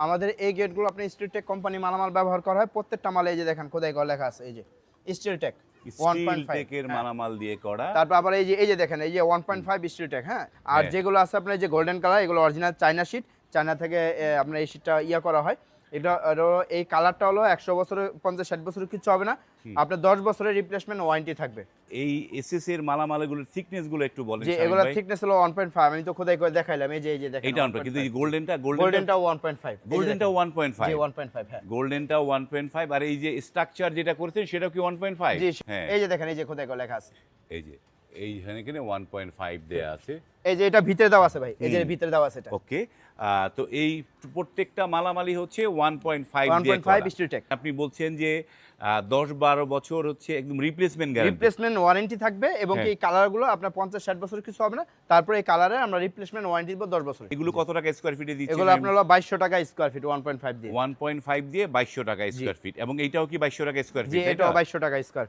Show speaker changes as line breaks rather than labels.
আমাদের এই গেটগুলো আপনি স্টিল টেক কোম্পানি মালামাল ব্যবহার করা হয় প্রত্যেকটা মালে এই যে দেখেন খোদাই করে লেখা আছে এই যে স্টিল টেক পয়েন্ট ফাইভ
মালামাল দিয়ে করা।
তারপর আবার এই যে এই যে দেখেন এই যে ওয়ান পয়েন্ট ফাইভ স্টিল টেক হ্যাঁ। আর
হ্যাঁ।
যেগুলো আছে আপনার যে গোল্ডেন কালার এগুলো অরিজিনাল চায়না শিট চায়না থেকে আপনার এই শিটটা ইয়া করা হয়। এটা এটা এই কালারটা হলো একশো বছরের পঞ্চাশ ষাট বছরের কিছু হবে না। আপনার দশ বছরের রিপ্লেসমেন্ট ওয়ারেন্টি থাকবে।
এই এসএস এর মালামালগুলোর থিকনেসগুলো একটু বলেন
যে
শামীম
এগুলো
ভাই।
থিকনেস হলো ওয়ান পয়েন্ট ফাইভ আমি তো খোদাই করে দেখাইলাম এই যে এই যে দেখেন
এইটা অন কিন্তু এই গোল্ডেনটা গোল্ডেনটা
গোল্ডেনটা ওয়ান পয়েন্ট ফাইভ
গোল্ডেনটা 1.5
জি ওয়ান পয়েন্ট ফাইভ হ্যাঁ।
গোল্ডেনটা 1.5 আর এই যে স্ট্রাকচার যেটা করেছেন সেটা কি 1.5
জি
হ্যাঁ।
এই যে দেখেন এই যে খোদাই করে লেখা আছে।
এই যে। এইখানে এখানে 1.5 দেয়া আছে।
এই যে এটা ভিতরে দেওয়া আছে ভাই এই যে ভিতরে দেওয়া আছে এটা।
ওকে তো এই প্রত্যেকটা মালামালি হচ্ছে 1.5 দিয়ে
1.5 স্টিল টেক
আপনি বলছেন যে আহ, 10 12 বছর হচ্ছে একদম রিপ্লেসমেন্ট গ্যারান্টি
রিপ্লেসমেন্ট ওয়ারেন্টি থাকবে এবং
হ্যাঁ।
এই কালারগুলো আপনার পঞ্চাশ ষাট বছর কিছু হবে না। তারপরে এই কালারে আমরা রিপ্লেসমেন্ট ওয়ারেন্টি দিব দশ বছর
এগুলো কত টাকা স্কয়ার ফিটে দিচ্ছেন
এগুলো আপনার হলো বাইশশো টাকা square feet one point five দিয়ে।
1.5 দিয়ে 2200 টাকা স্কয়ার ফিট এবং এইটাও কি 2200 টাকা স্কয়ার ফিট
এটাও বাইশশো টাকা স্কোয়ার